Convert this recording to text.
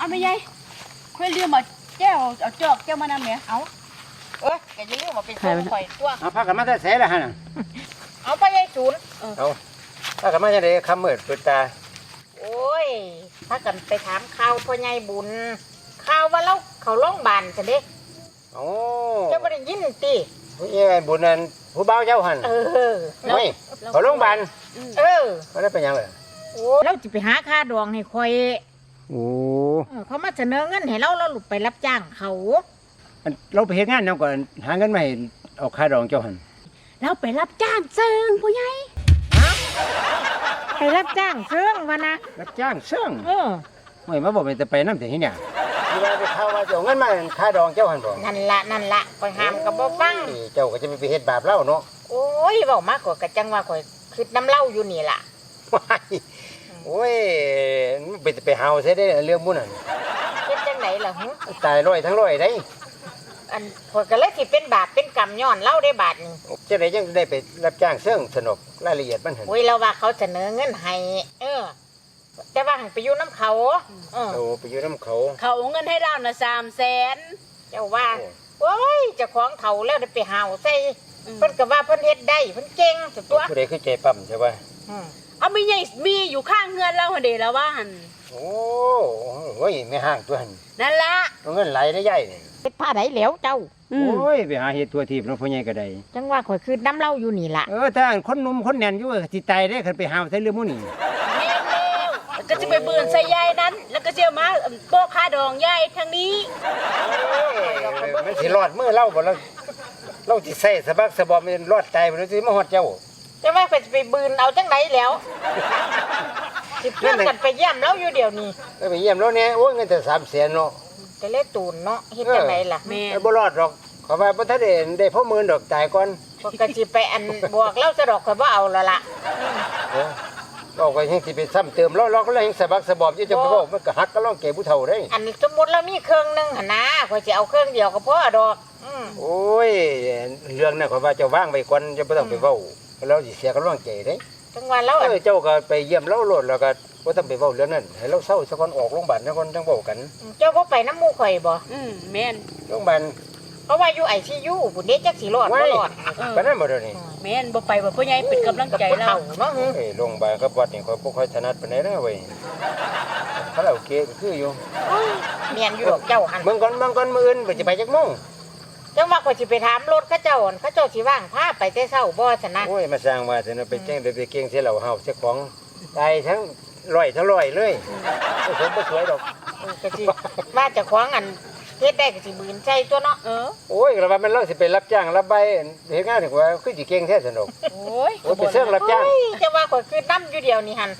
เอาไม่ใหญ่เพื่อนเรียกมาแก้วเอาจอกแก้วมานำเนี่ยเอาเอ้ยแกจะเรียกมาเป็นส่งข่อยตัว เอาพากันมาแต่แสละฮะน่ะเอาไปยายศูนย์เอาพากันมาจังได๋คำมืดเปิดตา โอ้ยถ้ากันไปถามข่าวพ่อใหญ่บุญข่าวว่าเราเขาโรงพยาบาลซะเด้โอ้เจ้าบ่ได้ยินติผู้ใหญ่บุญนั่นผู้บ่าวเจ้าหั่นเออเฮ้ยเขาโรงพยาบาลเออบ่ได้เป็นหยังเลยโอ้เราจะไปหาค่าดองให้ข่อย โอ้เออเขามาเสนอเงินให้เราเราหลุดไปรับจ้างเขา อันเราไปเฮ็ดงานนำก่อนหาเงินมาให้เอาค่าดองเจ้าหั่นเราไปรับจ้างเซิงผู้ใหญ่ไปรับจ้างเสื่องวะนะรับจ้างเสื่องเออโอ้ยมาบอกเป็นแต่ไปนำแต่ที่เนี่ยที่ว่าไปเข้าว่าจะเอาเงินมาให้ค่าดองเจ้าหั่นบ่นั่นละนั่นละข่อยห้ามกับบ่ฟังนี่เจ้าก็จะไปเฮ็ดบาปเล่าเนาะโอ้ยเว้ามากกว่ากะจังว่าข่อยคิดน้ำเหล้าอยู่นี่ล่ะว้าย โอ้ยมันไปแต่ไปเฮาใช่ได้เรื่องหมู่นั่นเป็นจังไหนล่ะหึตายร้อยทั้งร้อยได้อันข่อยก็เลยสิเป็นบาปเป็นกรรมย้อนเหล้าได้บาทนี่จะได้ยังได้ไปรับจ้างเสื่องสนุกรายละเอียดมันเห็นโอ้ยเราว่าเขาเสนอเงินให้เออ แต่ว่าหันไปอยู่น้ำเขาเออโอ้ไปอยู่น้ำเขา เขาเอาเงินให้เราน่ะสามแสนเจ้าว่าโอ้ยเจ้าของเขาแล้วได้ไปหาวใส่เพิ่นก็ว่าเพิ่นเฮ็ดได้เพิ่นเก่งสุดตัวผู้ใดคือใจปั๊มใช่ป่ะอื มเอาไม่ใหญ่มีอยู่ข้างเฮือนเราหั่นเด้แล้วว่าหั่นโอ้โอ้ยไม่ห่างตัวหันนั่นละเอาเงินไหลได้ใหญ่นี่เฮ็ดผ้าไหนแล้วเจ้าอืมโอ้ยไปหาเฮ็ดตัวทีบน้องพ่อใหญ่ก็ได้จังว่าข่อยคือน้ำเหล้าอยู่นี่ล่ะเออถ้าคนหนุ่มคนแน่นอยู่ก็สิตายได้คันไปหาใส่เรื่องหมู่นี่แม่นแล้วแล้วก็จะไปเบื่อนใส่ยายนั้น แล้วก็จะมาโป๊ะค่าดองยายทางนี้โอ้ยมันสิรอดมือเล่าบ่แล้วเราสิใส่สะบักสะบอมมันรอดตายบ่แล้วสิมาฮอดเจ้า จังว่าข่อยจะไปบืนเอาจังไหนแล้วสิเพื่อนกันไปเยี่ยมเราอยู่เดี๋ยวนี้เออไปเยี่ยมแล้วเนี่ยโอ้ยเงินแต่300,000เนาะจะเล่ตูนเนาะเฮ็ดจังไหนล่ะแม่เออบ่รอดหรอกขอว่าบ่ทันได้ได้พ่อหมื่นดอกตายก่อนปกติไปอันบวกเล่าสะดอกข่อยบ่เอาและล่ะโอ้บอกว่ายังสิไปซ้ำเติมเราเราก็เลยยังสะบักสะบอมอยู่จะไปบอกมันก็หักก็ร้องเก็บผู้เฒ่าได้ อันสมมุติเรามีเครื่องหนึงหั่นนะข่อยสิเอาเครื่องเดียวก็พอดอกอืมโอ้ยเรื่องนั้นขอยว่าเจะว่างไว้ก่อนจะไม่ต้องไปเว้า เราสิเสียกำลังใจเด้จังว่าเราเออันอเจ้าก็ไปเยี่ยมเราโลดแล้วก็บ่ต้องไปเว้าเรื่องนั้นให้เราเศร้าซะก่อนออกโรงพยาบาลซะก่อนจังเว้ากันเจ้าบ่ไปน้ำหมู่ข่อยบ่อืมแม่นโรงพยาบาลเพราะว่าอยู่ ICU พุ่นเด้จักสิรอดไว้บ่รอดปานนั้นบ่เด้อนี่แม่นบ่ไปว่าผู้ใหญ่เป็นกำลังใจกับเราเฒ่าเนาะเอ้ยโรงพยาบาลกับวัดนี่ข่อยบ่ค่อยถนัดปานใดเด้อเว้ยคาราโอเกะก็คืออยู่เมียนอยู่ดอกเจ้าหั่นเบิ่งก่อนเบิ่งก่อนมื้ออื่นไปสิไปจักโมง จังว่าข่อยสิไปถามรถเขาเจ้าอั่นเขาเจ้าสิว่างพาไปแต่เช้าบ่ซะนะ โอ้ยมาสร้างว่าแต่เนาะไปแจ้งได้ไปเก่งเสียเหล่าเฮาเสียของตายทั้งร้อยทั้งร้อยเลยบ่สมบ่สวยดอกเออก็สิว่าเจะขวางอันเฮ็ดได้ก็สิบืนใจตัวเนาะเออโอ้ยกระบามันเราสิไปรับจ้างรับใบเฮ็ดงานดีกว่าคือสิเก่งแท้สนุกโอ้ยโอ้ยไปเสื่องรับจ้างโอ้ยจะว่าข่อยคือน้ำอยู่เดียวนี่หั่น